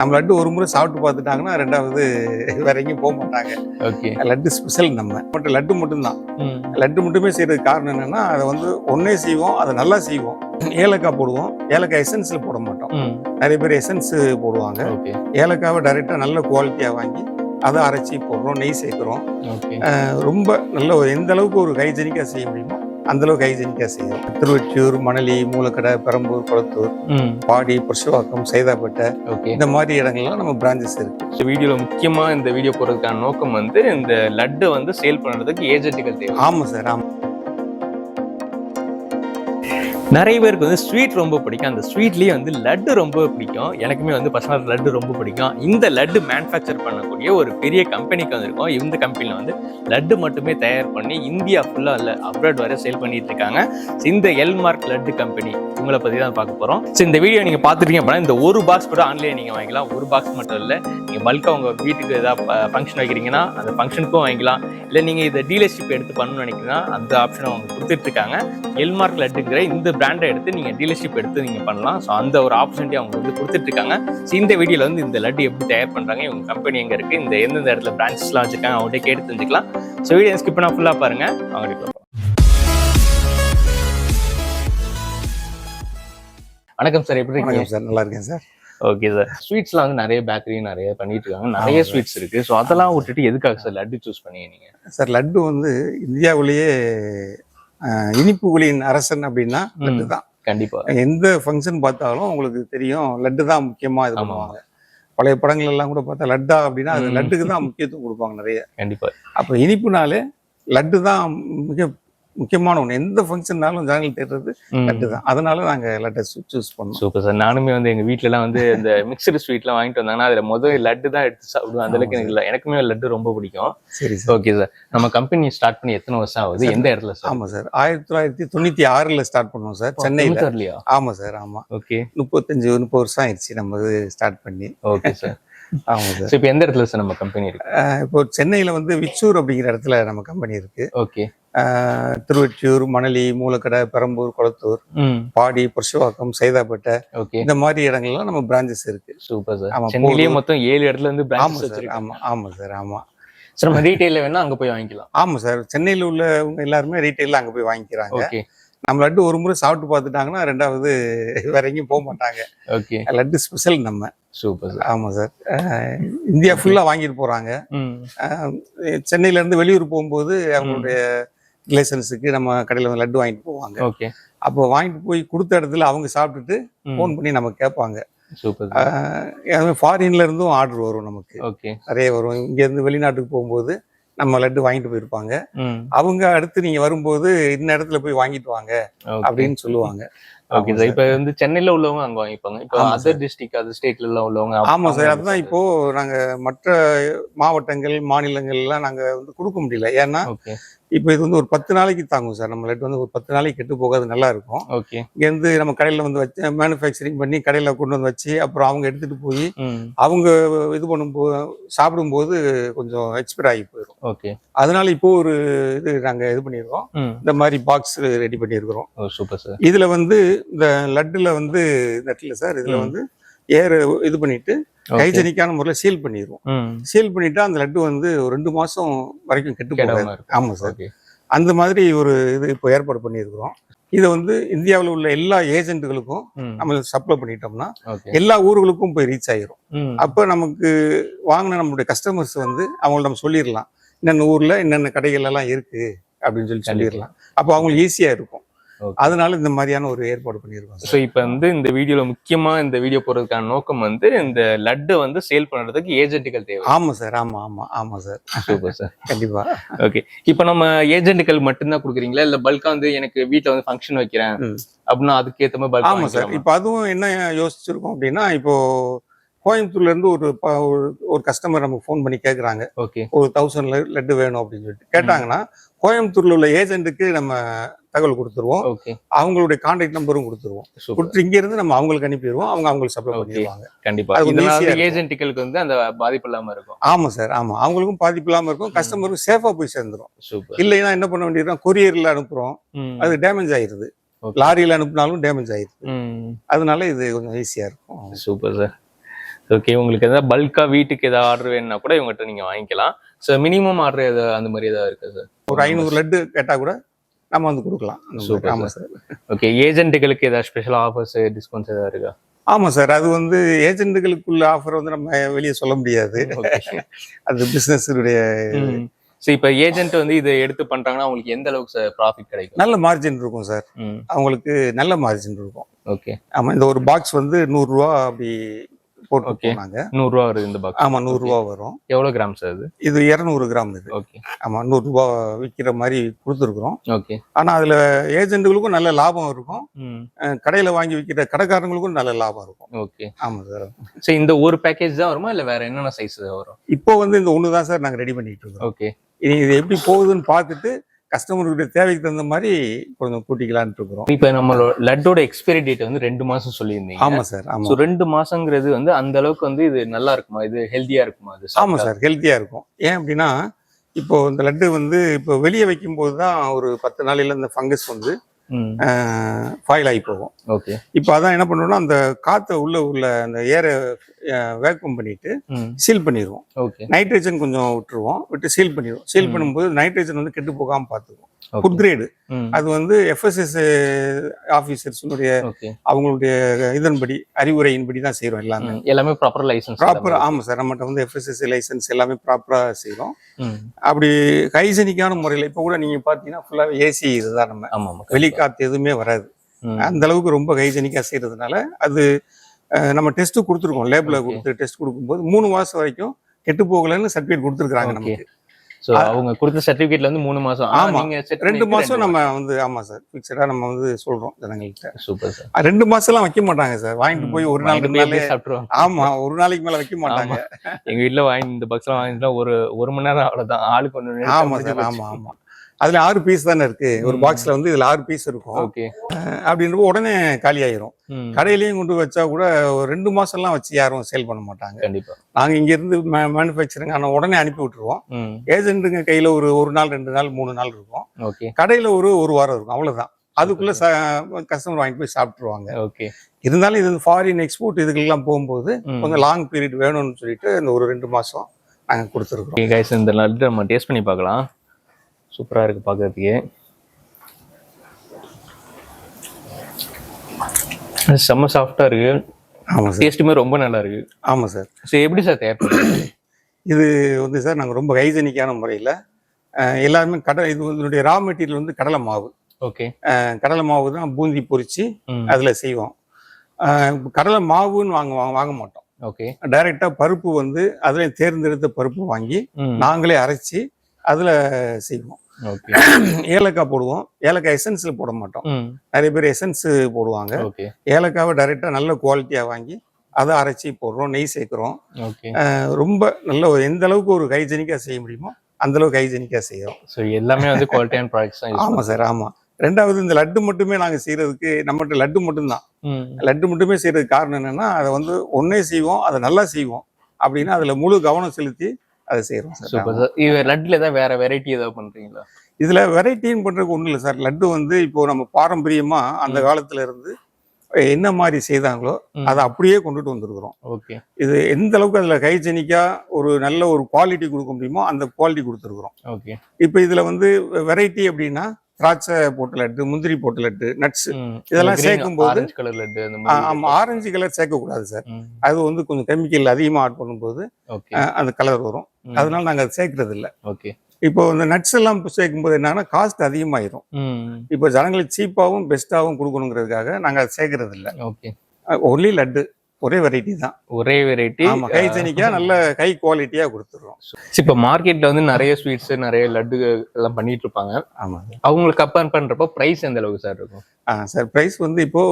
நம்ம லட்டு ஒரு முறை சாப்பிட்டு பார்த்துட்டாங்கன்னா ரெண்டாவது வேற எங்கேயும் போக மாட்டாங்க. ஓகே. லட்டு ஸ்பெஷல் நம்ம. மட்டும் லட்டு மட்டும்தான். லட்டு மட்டுமே செய்யறதுக்கு காரணம் என்னன்னா அதை வந்து ஒன்னே செய்வோம் அதை நல்லா செய்வோம். ஏலக்காய் போடுவோம். ஏலக்காய் எசன்ஸ்ல போட மாட்டோம். நிறைய பேர் எசன்ஸ் போடுவாங்க. ஏலக்காவை டைரெக்டாக நல்ல குவாலிட்டியாக வாங்கி அதை அரைச்சி போடுறோம் நெய் சேர்க்குறோம். ரொம்ப நல்ல ஒரு எந்த அளவுக்கு ஒரு ஹைஜெனிக்காக செய்ய முடியுமோ அந்த அளவுக்கு ஹைஜெனிக்காக செய்யும். திருவொற்றியூர் மணலி மூலக்கடை பெரம்பூர் குளத்தூர் பாடி புருஷவாக்கம் சைதாப்பேட்டை இந்த மாதிரி இடங்கள்லாம் நம்ம பிரான்ச்சஸ் இருக்கு. இந்த வீடியோல முக்கியமா இந்த வீடியோ போறதுக்கான நோக்கம் வந்து இந்த லட்டு வந்து சேல் பண்றதுக்கு ஏஜென்ட்டுகள் தேவை. ஆமாம் சார் ஆமாம் நிறைய பேருக்கு வந்து ஸ்வீட் ரொம்ப பிடிக்கும். அந்த ஸ்வீட்லேயே வந்து லட்டு ரொம்ப பிடிக்கும். எனக்குமே வந்து பர்சனல் லட்டு ரொம்ப பிடிக்கும். இந்த லட்டு மேனுஃபேக்சர் பண்ணக்கூடிய ஒரு பெரிய கம்பெனிக்கு வந்திருக்கோம். இந்த கம்பெனியில் வந்து லட்டு மட்டுமே தயார் பண்ணி இந்தியா ஃபுல்லாக இல்லை அப்ராட் வரை சேல் பண்ணிட்டு இருக்காங்க. இந்த எல்மார்க் லட்டு கம்பெனி உங்களை பற்றி தான் பார்க்க போகிறோம் ஸோ இந்த வீடியோ நீங்கள் பார்த்துருக்கீங்க அப்படின்னா இந்த ஒரு பாக்ஸ் கூட ஆன்லைன் நீங்கள் வாங்கிக்கலாம். ஒரு பாக்ஸ் மட்டும் இல்லை நீங்கள் பல்காக உங்கள் வீட்டுக்கு ஏதாவது ஃபங்க்ஷன் வைக்கிறீங்கன்னா அந்த ஃபங்க்ஷனுக்கும் வாங்கிக்கலாம். இல்லை நீங்கள் இதை டீலர்ஷிப் எடுத்து பண்ணணும்னு நினைக்கிறீங்கன்னா அந்த ஆப்ஷன் அவங்க கொடுத்துட்டு இருக்காங்க. எல்மார்க் லட்டுங்கிற இந்த பிராண்டை எடுத்து நீங்க டீலர்ஷிப் எடுத்து நீங்க பண்ணலாம். ஸோ அந்த ஒரு ஆப்பர்ச்சுனிட்டி அவங்க வந்து கொடுத்துட்டு இருக்காங்க ஸோ இந்த வீடியோல வந்து இந்த லட்டு எப்படி தயார் பண்றாங்க இவங்க கம்பெனி எங்க இருக்கு இந்த எந்தெந்த இடத்துல பிரான்ச்சஸ்லாம் வச்சிருக்காங்க அவங்கள்ட்ட கேட்டு தெரிஞ்சுக்கலாம். ஸோ வீடியோ ஸ்கிப் பண்ணா ஃபுல்லா பாருங்க. அவங்க வணக்கம் சார் எப்படி இருக்கீங்க? சார் நல்லா இருக்கேன் சார். ஓகே சார் ஸ்வீட்ஸ்லாம் வந்து நிறைய பேக்கரி நிறைய பண்ணிட்டு இருக்காங்க நிறைய. ஸ்வீட்ஸ் இருக்கு. ஸோ அதெல்லாம் விட்டுட்டு எதுக்காக சார் லட்டு சூஸ் பண்ணீங்க நீங்க? சார் லட்டு வந்து இந்தியாவிலேயே இனிப்புகளின் அரசன் அப்படின்னா லட்டு தான் கண்டிப்பா. எந்த ஃபங்க்ஷன் பார்த்தாலும் உங்களுக்கு தெரியும் லட்டு தான் முக்கியமா இது. பண்ணுவாங்க. பழைய படங்கள் எல்லாம் கூட பார்த்தா லட்டா அப்படின்னா அது. லட்டுக்கு தான் முக்கியத்துவம் கொடுப்பாங்க நிறைய. கண்டிப்பா. அப்போ இனிப்புனாலே லட்டு தான் மிக முக்கியமான ஒன்று எந்த ஃபங்க்ஷன்னாலும் ஜனங்கள் தேடுறது லட்டு தான் அதனால நாங்கள் லட்டை சூஸ் பண்ணோம். Super sir. நானுமே வந்து எங்க வீட்ல எல்லாம் வந்து இந்த மிக்சடு ஸ்வீட்லாம் வாங்கிட்டு வந்தாங்கன்னா அதுல முதல் லட்டு தான் எடுத்து சாப்பிடுவேன். அந்த அளவுக்கு எனக்கு இல்ல. எனக்குமே லட்டு ரொம்ப பிடிக்கும். சரி சார். Okay sir. நம்ம கம்பெனி ஸ்டார்ட் பண்ணி எத்தனை வருஷம் ஆகுது? எந்த இடத்துல சார்? ஆமாம் சார். ஆயிரத்தி தொள்ளாயிரத்தி தொண்ணூற்றி ஆறில் ஸ்டார்ட் பண்ணோம் சார். சென்னையில். ஆமாம் சார் ஆமாம் ஓகே முப்பத்தஞ்சு முப்பது வருஷம் ஆயிடுச்சு நம்ம ஸ்டார்ட் பண்ணி. Okay sir. ஆமாம் சார். இப்போ எந்த இடத்துல சார் நம்ம கம்பெனி இருக்கு? இப்போ சென்னையில் வந்து விச்சூர் அப்படிங்கிற இடத்துல நம்ம கம்பெனி இருக்கு. ஓகே திருவொற்றியூர் மணலி மூலக்கடை பெரம்பூர் குளத்தூர் பாடி புருஷவாக்கம் சைதாப்பேட்டை ஓகே இந்த மாதிரி இடங்கள்லாம் நம்ம பிரான்ச்சஸ் இருக்கு. சூப்பர் சார் ஆமா, சென்னையிலேயே. மொத்தம் ஏழு இடத்துல இருந்து ஆமாம் சார் ஆமாம் ஆமாம் சார் ஆமாம் சார் நம்ம ரீட்டைல வேணா அங்க போய் வாங்கிக்கலாம். ஆமாம் சார் சென்னையில் உள்ளவங்க எல்லாருமே ரீட்டைலில் அங்கே போய் வாங்கிக்கிறாங்க. ஓகே நம்ம லட்டு ஒரு முறை சாப்பிட்டு பார்த்துட்டாங்கன்னா ரெண்டாவது வேற எங்கேயும் போக மாட்டாங்க. ஓகே. லட்டு ஸ்பெஷல் நம்ம. சூப்பர் ஆமாம் சார். இந்தியா ஃபுல்லாக வாங்கிட்டு போகிறாங்க சென்னையிலேருந்து வெளியூர் போகும்போது அவங்களுடைய ரிலேஷன்ஸுக்கு நம்ம கடையில் வந்து லட்டு வாங்கிட்டு போவாங்க. ஓகே. அப்போ வாங்கிட்டு போய் கொடுத்த இடத்துல அவங்க சாப்பிட்டுட்டு ஃபோன் பண்ணி நம்ம கேட்பாங்க. சூப்பர் ஃபாரின்ல இருந்தும் ஆர்டர் வரும் நமக்கு. ஓகே. நிறைய வரும். இங்கேருந்து வெளிநாட்டுக்கு போகும்போது நம்ம லட்டு வாங்கிட்டு போயிருப்பாங்க. அவங்க அடுத்து நீங்க வரும்போது இந்த இடத்துல போய் வாங்கிட்டு வாங்க அப்படின்னு சொல்லுவாங்க. Okay sir. இப்போ வந்து சென்னையில உள்ளவங்க அங்க வாங்கிப்பாங்க. இப்போ அதர் டிஸ்ட்ரிக்ட் அதர் ஸ்டேட்ல எல்லாம் உள்ளவங்க ஆமா சார். அதுதான் இப்போ நாங்க மற்ற மாவட்டங்கள் மாநிலங்கள்லாம் நாங்க வந்து கொடுக்க முடியல. ஏன்னா இப்போ இது வந்து ஒரு பத்து நாளைக்கு தாங்கும் சார். நம்ம லட்டு வந்து ஒரு பத்து நாளைக்கு கெட்டு போகாது நல்லா இருக்கும். ஓகே. இங்கேருந்து நம்ம கடையில் வந்து வச்சு மேனுஃபேக்சரிங் பண்ணி கடையில் கொண்டு வந்து வச்சு அப்புறம் அவங்க எடுத்துட்டு போய் அவங்க இது பண்ணும்போது சாப்பிடும்போது கொஞ்சம் எக்ஸ்பைர் ஆகி போயிடும் ஓகே. அதனால இப்போ ஒரு இது நாங்கள் இது பண்ணியிருக்கோம் இந்த மாதிரி பாக்ஸ் ரெடி பண்ணியிருக்கிறோம் சூப்பர் சார். இதுல வந்து இந்த லட்டுல வந்து இடத்துல சார் இதுல. வந்து ஏர் இது பண்ணிட்டு ஹைஜெனிக்கான முறையில் சீல் பண்ணிடுவோம் சீல் பண்ணிட்டா அந்த லட்டு வந்து ஒரு ரெண்டு மாசம் வரைக்கும் கெட்டு போகாது. கெடாம இருக்கும். ஆமா சார். அந்த மாதிரி ஒரு இது இப்போ ஏற்பாடு பண்ணியிருக்கிறோம். இதை வந்து இந்தியாவில் உள்ள எல்லா ஏஜென்ட்டுகளுக்கும் நம்ம சப்ளை பண்ணிட்டோம்னா எல்லா ஊர்களுக்கும் போய் ரீச் ஆயிரும். அப்போ நமக்கு வாங்கின நம்மளுடைய கஸ்டமர்ஸ் வந்து அவங்கள்ட்ட நம்ம சொல்லிடலாம். இன்னென்ன ஊர்ல என்னென்ன கடைகள் எல்லாம் இருக்கு அப்படின்னு சொல்லி. சொல்லிடலாம். அப்போ அவங்களுக்கு ஈஸியா இருக்கும். அதனால இந்த மாதிரியான ஒரு ஏற்பாடு பண்ணியிருக்கோம் ஸோ இப்போ வந்து இந்த வீடியோல முக்கியமா இந்த வீடியோ போறதுக்கான நோக்கம் வந்து இந்த லட்டு வந்து சேல் பண்றதுக்கு ஏஜென்ட்டுகள் தேவை. ஆமா சார் ஆமா ஆமா ஆமா சார். Super sir. கண்டிப்பா. ஓகே. இப்போ நம்ம ஏஜென்ட்டுகள் மட்டும்தான் கொடுக்குறீங்களா? இல்ல பல்கா வந்து எனக்கு வீட்ல வந்து ஃபங்க்ஷன் வைக்கிறேன். அப்படின்னா அதுக்கு ஏத்த மாதிரி பல்கா ஆமா சார். இப்போ அதுவும் என்ன யோசிச்சிருக்கோம் அப்படின்னா இப்போ கோயம்புத்தூர்ல இருந்து ஒரு ஒரு- கஸ்டமர் நமக்கு ஃபோன் பண்ணி கேக்குறாங்க. ஓகே ஒரு தௌசண்ட் லட்டு வேணும் அப்படின்னு சொல்லிட்டு. கேட்டாங்கன்னா கோயம்புத்தூர்ல உள்ள ஏஜென்ட்டுக்கு நம்ம தகவல் கொடுத்துருவோம். அவங்களுடைய கான்டாக்ட் நம்பரும் கொடுத்துருவோம். கொடுத்து இங்க இருந்து நம்ம அவங்களுக்கு அனுப்பிடுவோம். அவங்க அவங்களுக்கு சப்ளை. பண்ணிடுவாங்க. கண்டிப்பா. ஏஜென்ட்டுகளுக்கு வந்து அந்த பாதிப்பு இல்லாம இருக்கும். ஆமா சார் ஆமா. அவங்களுக்கும் பாதிப்பு இல்லாம இருக்கும். கஸ்டமருக்கும் சேஃபா போய் சேர்ந்துரும். சூப்பர் இல்லைன்னா என்ன பண்ண வேண்டியதுன்னா கொரியர்ல அனுப்புறோம். அது டேமேஜ் ஆயிருது. லாரியில அனுப்புனாலும் டேமேஜ் ஆயிருது. அதனால இது கொஞ்சம் ஈஸியா இருக்கும். சூப்பர் சார் ஓகே உங்களுக்கு எதாவது பல்கா வீட்டுக்கு ஏதாவது ஆர்டர் வேணும்னா கூட இவங்ககிட்ட நீங்க வாங்கிக்கலாம். ஸோ மினிமம் ஆர்டர் ஏதாவது அந்த மாதிரி ஏதாவது இருக்கா சார் ஒரு ஐநூறு லட்டு கேட்டா கூட நம்ம வந்து கொடுக்கலாம். அந்த மாதிரி. Super, ஆமா சார் ஓகே ஏஜென்ட்டுகளுக்கு ஏதாவது ஸ்பெஷல் ஆஃபர்ஸ் டிஸ்கவுண்ட்ஸ் ஏதாவது இருக்கா? ஆமா சார் அது வந்து ஏஜென்ட்டுகளுக்குள்ள ஆஃபர் வந்து நம்ம வெளியே சொல்ல முடியாது. அது பிசினஸுடைய ஸோ இப்போ ஏஜென்ட் வந்து இதை எடுத்து பண்றாங்கன்னா அவங்களுக்கு எந்த அளவுக்கு சார் ப்ராஃபிட் கிடைக்கும்? நல்ல மார்ஜின் இருக்கும் சார் அவங்களுக்கு நல்ல மார்ஜின் இருக்கும். ஓகே ஆமா இந்த ஒரு பாக்ஸ் வந்து நூறுரூவா அப்படி போட்டு. போனாங்க. நூறுரூவா வருது இந்த பாக்ஸ் ஆமா நூறுரூவா வரும். எவ்வளோ கிராம் சார் அது? இது இரநூறு கிராம் இது. ஓகே ஆமா நூறுரூவா விற்கிற மாதிரி கொடுத்துருக்குறோம். ஓகே ஆனா அதுல ஏஜென்ட்டுகளுக்கும் நல்ல லாபம் இருக்கும். கடையில வாங்கி விற்கிற கடைக்காரங்களுக்கும் நல்ல லாபம் இருக்கும். ஓகே ஆமா சார் ஸோ இந்த ஒரு பேக்கேஜ் தான் வருமா? இல்லை வேற என்னென்ன சைஸ் வரும்? இப்போ வந்து இந்த ஒன்று தான் சார் நாங்கள் ரெடி பண்ணிட்டு இருக்கோம். ஓகே இது எப்படி போகுதுன்னு பார்த்துட்டு கஸ்டமருடைய தேவைக்கு தகுந்த மாதிரி கொஞ்சம் கூட்டிக்கலாம்னு இருக்கிறோம். இப்போ நம்மளோட லட்டோட எக்ஸ்பைரி டேட் வந்து ரெண்டு மாசம் சொல்லியிருந்தீங்க. ஆமா சார் ஸோ ஆமா ரெண்டு மாசங்கிறது வந்து அந்த அளவுக்கு வந்து இது நல்லா இருக்குமா? இது ஹெல்த்தியா இருக்குமா? இது ஆமா சார் ஹெல்த்தியா இருக்கும். ஏன் அப்படின்னா இப்போ இந்த லட்டு வந்து இப்போ வெளியே வைக்கும்போது தான் ஒரு பத்து நாளையில இந்த ஃபங்கஸ் வந்து ஃபாயில் ஆகி போகும். ஓகே. இப்போ அதான் என்ன பண்ணுறோம்னா அந்த காற்றை உள்ள உள்ள அந்த ஏரை வேக்கம் பண்ணிட்டு சீல் பண்ணிடுவோம். ஓகே. நைட்ரஜன் கொஞ்சம் விட்டுருவோம். விட்டு சீல் பண்ணிடுவோம். சீல். பண்ணும்போது நைட்ரஜன் வந்து கெட்டு போகாம பார்த்துக்குவோம். ஃபுட் கிரேடு அது வந்து எஃப்எஸ்எஸ் ஆஃபீஸர்ஸுடைய அவங்களுடைய இதன்படி அறிவுரையின்படி தான் செய்கிறோம் எல்லாமே. எல்லாமே ப்ராப்பர் லைசன்ஸ் ப்ராப்பர் ஆமாம் சார். நம்மகிட்ட வந்து எஃப்எஸ்எஸ் லைசன்ஸ் எல்லாமே ப்ராப்பராக செய்கிறோம் அப்படி ஹைஜெனிக்கான முறையில் இப்போ கூட நீங்கள் பார்த்தீங்கன்னா ஃபுல்லாகவே ஏசி இதுதான் நம்ம. ஆமா ஆமா வெளிக்காத்து எதுவுமே வராது. அந்த அளவுக்கு ரொம்ப ஹைஜெனிக்காக செய்கிறதுனால அது நம்ம டெஸ்ட்டு கொடுத்துருக்கோம். லேபில். கொடுத்து டெஸ்ட் கொடுக்கும்போது மூணு மாதம் வரைக்கும் கெட்டு போகலைன்னு சர்டிஃபிகேட் கொடுத்துருக்காங்க Okay. நமக்கு. ஸோ அவங்க கொடுத்த சர்டிஃபிகேட்ல இருந்து மூணு மாசம். ஆமா. ரெண்டு மாதம் நம்ம வந்து ஆமாம் சார். ஃபிக்ஸடாக நம்ம வந்து சொல்கிறோம் ஜனங்கள்கிட்ட. Super sir. ரெண்டு மாசம்லாம் வைக்க மாட்டாங்க சார். வாங்கிட்டு போய் ஒரு நாள் ரெண்டு நாளே சாப்பிட்டுருவாங்க. ஆமா ஒரு நாளைக்கு மேல வைக்க மாட்டாங்க. எங்க வீட்ல வாங்கி இந்த பக்ஸ்லாம் வாங்கிட்டு ஒரு ஒரு மணி நேரம் அவ்வளவுதான். ஆளுக்கு ஒண்ணு ஆமா சார் ஆமா ஆமா. அதுல ஆறு பீஸ் தானே இருக்கு. ஒரு. பாக்ஸ்ல வந்து இதுல ஆறு பீஸ் இருக்கும். அப்படின்றப்போ உடனே காலி ஆயிரும். கடையிலயும் கொண்டு வச்சா கூட ஒரு ரெண்டு மாசம்லாம் வச்சு யாரும் சேல் பண்ண மாட்டாங்க. கண்டிப்பா. நாங்க இங்க இருந்து மேனுஃபேக்சரிங் ஆனா உடனே அனுப்பி விட்டுருவோம். ஏஜென்ட்டுங்க கையில ஒரு ஒரு நாள் ரெண்டு நாள் மூணு நாள் இருக்கும். கடையில ஒரு ஒரு வாரம் இருக்கும். அவ்வளவுதான். அதுக்குள்ள கஸ்டமர் வாங்கிட்டு போய் சாப்பிட்டுருவாங்க. ஓகே. இருந்தாலும் இது ஃபாரின் எக்ஸ்போர்ட் இதுக்கெல்லாம் போகும்போது. கொஞ்சம் லாங் பீரியட் வேணும்னு சொல்லிட்டு இந்த ஒரு ரெண்டு மாசம் நாங்க கொடுத்துருக்கோம் இந்த நம்ம டேஸ்ட் பண்ணி பார்க்கலாம். சூப்பரா இருக்கு பார்க்கறதுக்கே செம்ம சாஃப்டா இருக்கு. ஆமா சார். டேஸ்ட்டுமே ரொம்ப நல்லா இருக்கு. ஆமா சார். ஸோ எப்படி சார் தயார் இது வந்து சார் நாங்கள் ரொம்ப ஹைஜெனிக்கான முறையில் எல்லாருமே கடை இது இதனுடைய ரா மெட்டீரியல் வந்து கடலை மாவு. ஓகே கடலை மாவு தான் பூந்தி பொரிச்சு ம். அதில் செய்வோம். கடலை மாவுன்னு வாங்க வாங்க- வாங்க மாட்டோம். ஓகே டைரெக்டாக பருப்பு வந்து அதில் தேர்ந்தெடுத்த பருப்பு வாங்கி நாங்களே அரைச்சி அதில் செய்வோம். ஓகே. ஏலக்காய் போடுவோம். ஏலக்காய் எசன்ஸில் போட மாட்டோம். நிறைய பேர் எசன்ஸ் போடுவாங்க. ஓகே. ஏலக்காவை டைரெக்டாக நல்ல குவாலிட்டியாக வாங்கி அதை அரைச்சி போடுறோம் நெய் சேர்க்குறோம். ரொம்ப நல்ல ஒரு எந்த அளவுக்கு ஒரு ஹைஜெனிக்காக செய்ய முடியுமோ அந்த அளவுக்கு ஹைஜெனிக்காக செய்கிறோம் ஸோ எல்லாமே வந்து குவாலிட்டியான ப்ராடக்ட்ஸ் தான் ஆமாம் சார் ஆமாம் ரெண்டாவது இந்த லட்டு மட்டுமே நாங்கள் செய்கிறதுக்கு நம்மகிட்ட லட்டு மட்டும்தான். லட்டு மட்டுமே செய்கிறதுக்கு காரணம் என்னென்னா அதை வந்து ஒன்றே செய்வோம் அதை நல்லா செய்வோம். அப்படின்னா அதில் முழு கவனம் செலுத்தி அதை செய்கிறோம் சார். Super sir. இது லட்டுல ஏதாவது வேற வெரைட்டி ஏதாவது பண்றீங்களா? இதில் வெரைட்டின்னு பண்ணுறதுக்கு ஒன்றும் இல்லை சார். லட்டு வந்து இப்போ நம்ம பாரம்பரியமாக அந்த காலத்துல இருந்து என்ன மாதிரி செய்தாங்களோ. அதை அப்படியே கொண்டுட்டு வந்திருக்கிறோம். ஓகே. இது எந்த அளவுக்கு அதில் ஹைஜெனிக்காக ஒரு நல்ல ஒரு குவாலிட்டி கொடுக்க முடியுமோ அந்த குவாலிட்டி கொடுத்துருக்குறோம். ஓகே. இப்போ இதுல வந்து வெரைட்டி அப்படின்னா திராட்சை போட்ட லட்டு முந்திரி போட்ட லட்டு நட்ஸ் இதெல்லாம் சேர்க்கும்போது- ஆரஞ்சு கலர் லட்டு அந்த ஆமா ஆரஞ்சு கலர் சேர்க்கக்கூடாது சார். அது வந்து கொஞ்சம் கெமிக்கல் அதிகமாக ஆட் பண்ணும்போது அந்த கலர் வரும். அதனால நாங்கள் அதை சேர்க்கறது இல்லை ஓகே. இப்போ இந்த நட்ஸ் எல்லாம் இப்போ சேர்க்கும்போது என்னன்னா காஸ்ட் அதிகமாயிரும். இப்போ ஜனங்களுக்கு சீப்பாகவும் பெஸ்ட்டாகவும் கொடுக்கணுங்கிறதுக்காக நாங்கள் அதை சேர்க்கறது இல்லை ஓகே ஒன்லி லட்டு. ஒரே வெரைட்டி தான். ஒரே வெரைட்டி ஆமா ஹைஜெனிக்கா நல்ல ஹை குவாலிட்டியா கொடுத்துருவோம் இப்போ மார்க்கெட்ல வந்து நிறைய ஸ்வீட்ஸ் நிறைய லட்டு எல்லாம் பண்ணிட்டு இருப்பாங்க. ஆமா. அவங்களுக்கு கம்பேர் பண்றப்போ பிரைஸ் எந்த அளவுக்கு சார் இருக்கும்? ஆ சார் ப்ரைஸ் வந்து இப்போ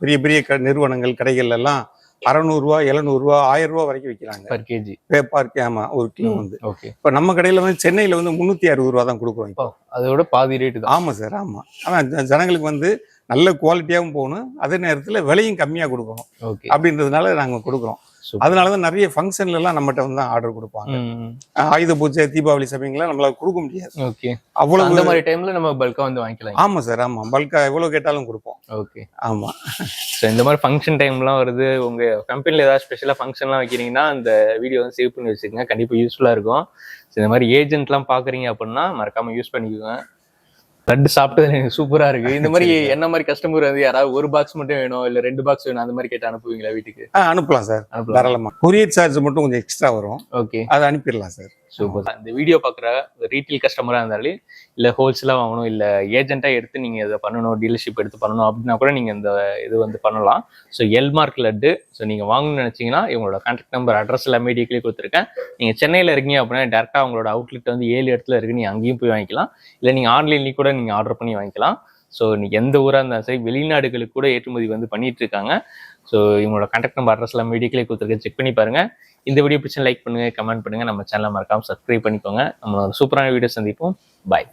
பெரிய பெரிய க நிறுவனங்கள் கடைகள் எல்லாம் அறநூறுவா எழுநூறுவா ஆயிரம் ரூபா வரைக்கும் விற்கிறாங்க பர் கேஜி பேப்பார்க்கு ஆமா ஒரு கிலோ வந்து. ஓகே இப்போ நம்ம கடையில வந்து சென்னையில வந்து முந்நூற்றி அறுபது ரூபா தான் கொடுக்குறோம் இப்போ. அதோட பாதி ரேட்டு தான். ஆமா சார் ஆமா. ஆனா ஜ- ஜனங்களுக்கு வந்து நல்ல குவாலிட்டியாகவும் போகணும். அதே நேரத்தில் விலையும் கம்மியாக கொடுக்கணும். ஓகே. அப்படின்றதுனால நாங்கள் கொடுக்குறோம். அதனால தான் நிறைய ஃபங்க்ஷன்ல எல்லாம் நம்மகிட்ட வந்து ஆர்டர் கொடுப்பாங்க. ஆயுத பூஜை தீபாவளி சமயங்கள்லாம் நம்மளால கொடுக்க முடியாது. ஓகே. அவ்வளவு அந்த மாதிரி டைம்ல நம்ம பல்கா வந்து வாங்கிக்கலாம். ஆமா சார் ஆமா. பல்கா எவ்வளவு கேட்டாலும் கொடுப்போம். ஓகே. ஆமா. ஸோ இந்த மாதிரி ஃபங்க்ஷன் டைம்லாம் வருது. உங்க கம்பெனில ஏதாவது ஸ்பெஷலாக ஃபங்க்ஷன்லாம் வைக்கிறீங்கன்னா அந்த வீடியோ வந்து சேவ் பண்ணி வச்சுக்கோங்க. கண்டிப்பாக யூஸ்ஃபுல்லாக இருக்கும். ஸோ இந்த மாதிரி ஏஜென்ட்லாம் பார்க்குறீங்க அப்படின்னா மறக்காம யூஸ் பண்ணிக்கோங்க. லட்டு சாப்பிட்டது சூப்பரா இருக்கு. இந்த மாதிரி என்ன மாதிரி கஸ்டமர் வந்து யாராவது ஒரு பாக்ஸ் மட்டும் வேணும் இல்ல ரெண்டு பாக்ஸ் வேணும் அந்த மாதிரி கேட்டு அனுப்புவீங்களா வீட்டுக்கு? அனுப்பலாம் சார். தாராளமா. கொரியர் சார்ஜ் மட்டும் கொஞ்சம் எக்ஸ்ட்ரா வரும். ஓகே அதை அனுப்பிடலாம் சார். சூப்பர் இந்த வீடியோ பார்க்குற ரீட்டைல் கஸ்டமரா இருந்தாலும் இல்ல ஹோல்சேலா வாங்கணும் இல்ல ஏஜென்ட்டா எடுத்து நீங்க இதை பண்ணணும் டீலர்ஷிப் எடுத்து பண்ணணும் அப்படின்னா கூட நீங்க இந்த இது வந்து பண்ணலாம். ஸோ எல்மார்க் லட்டு ஸோ நீங்க வாங்கணும்னு நினைச்சீங்கன்னா இவங்களோட கான்டாக்ட் நம்பர் அட்ரஸ் எல்லாம் இமீடியட்லி கொடுத்துருக்கேன். நீங்க சென்னையில இருக்கீங்க அப்படின்னா டேரக்டா அவங்களோட அவுட்லெட் வந்து ஏழு இடத்துல இருக்கு நீங்க அங்கேயும் போய் வாங்கிக்கலாம். இல்ல நீங்க ஆன்லைன்லயும் கூட நீங்க ஆர்டர் பண்ணி வாங்கிக்கலாம். ஸோ இன்னைக்கு எந்த ஊராக இருந்தாலும் சரி வெளிநாடுகளுக்கு கூட ஏற்றுமதி வந்து பண்ணிட்டு இருக்காங்க ஸோ இவங்களோட கான்டாக்ட் நம்பர் அட்ரஸ் எல்லாம் இமீடியட்லி கொடுத்துருக்கேன். செக் பண்ணி பாருங்க. இந்த வீடியோ பிடிச்சா லைக் பண்ணுங்க கமெண்ட் பண்ணுங்க. நம்ம சேனலை மறக்காம சப்ஸ்கிரைப் பண்ணிக்கோங்க. நம்ம சூப்பரான வீடியோ சந்திப்போம். பாய்